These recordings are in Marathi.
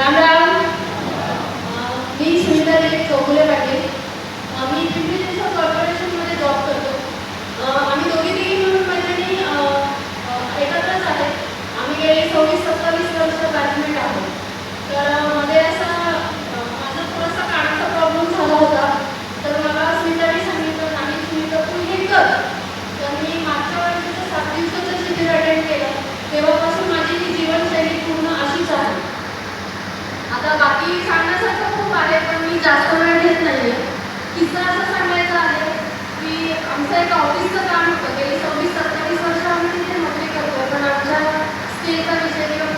राम राम. मी सुनीता देवी चौगुले पाटील मी पिंपरी चिंचवड कॉर्पोरेशनमध्ये जॉब करतो. आम्ही दोघी तिघी मिळून मैत्रिणी एकत्रच आहेत आम्ही गेले सव्वीस सत्तर जास्त वेळ घेत नाही किस्सा असं सांगायचं आहे की आमचं एक ऑफिसचं काम होतं. गेली सव्वीस सत्तावीस वर्ष आम्ही तिथे नोकरी करतो पण आमच्या स्टेचा विषय किंवा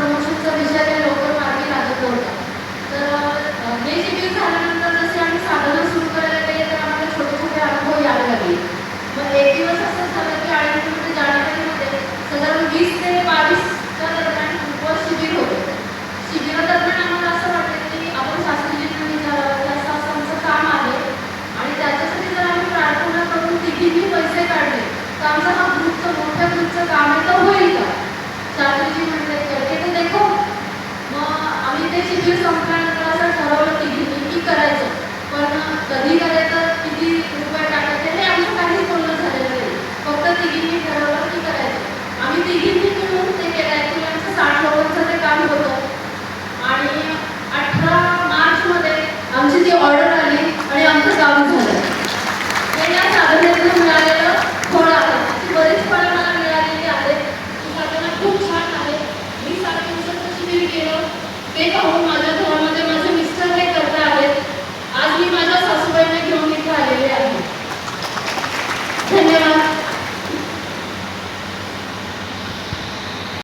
शिक्षण संपल्यानंतर असं ठरवलं की करायचं पण कधी करायचं? 这个好嘛